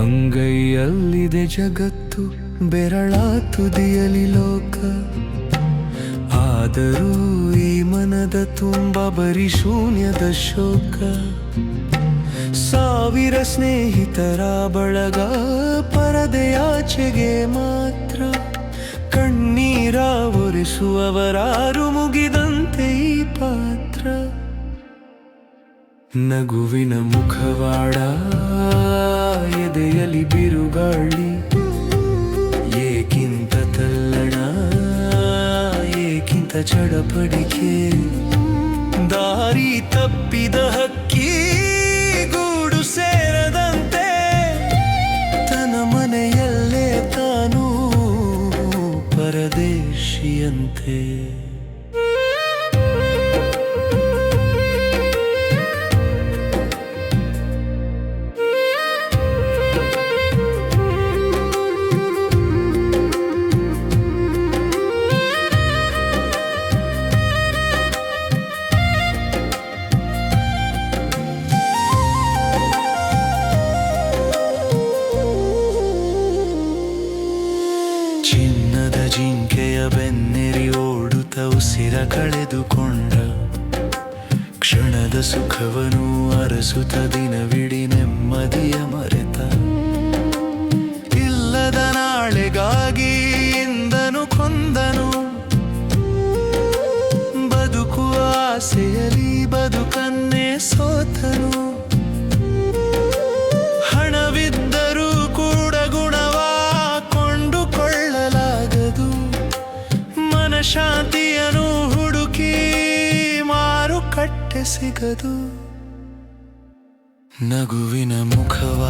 ಅಂಗೈಯಲ್ಲಿದೆ ಜಗತ್ತು ಬೆರಳ ತುದಿಯಲಿ ಲೋಕ. ಆದರೂ ಈ ಮನದ ತುಂಬ ಬರಿ ಶೂನ್ಯದ ಶೋಕ. ಸಾವಿರ ಸ್ನೇಹಿತರ ಬಳಗ ಪರದೆಯಾಚೆಗೆ ಮಾತ್ರ ಕಣ್ಣೀರ ಒರೆಸುವವರಾರು ಮುಗಿದಂತೆ ಈ ಪಾತ್ರ. ನಗುವಿನ ಮುಖವಾಡ ಎದೆಯಲ್ಲಿ ಬಿರುಗಾಳಿ, ಏಕಿಂತ ತಲ್ಲಣ, ಏಕಿಂತ ಚಡಪಡಿಕೆ. ದಾರಿ ತಪ್ಪಿದ ಹಕ್ಕಿ riêng thề Chin ಚಿನ್ನದ ಜಿಂಕೆಯ ಬೆನ್ನೆರಿ ಓಡುತ್ತ ಉಸಿರ ಕಳೆದುಕೊಂಡ. ಕ್ಷಣದ ಸುಖವನು ಅರಸುತ್ತ ದಿನವಿಡಿ ನೆಮ್ಮದಿಯ ಮರೆತ ಮನಶಾಂತಿಯನು ಹುಡುಕಿ ಮಾರುಕಟ್ಟೆ ಸಿಗದು. ನಗುವಿನ ಮುಖವಾಡ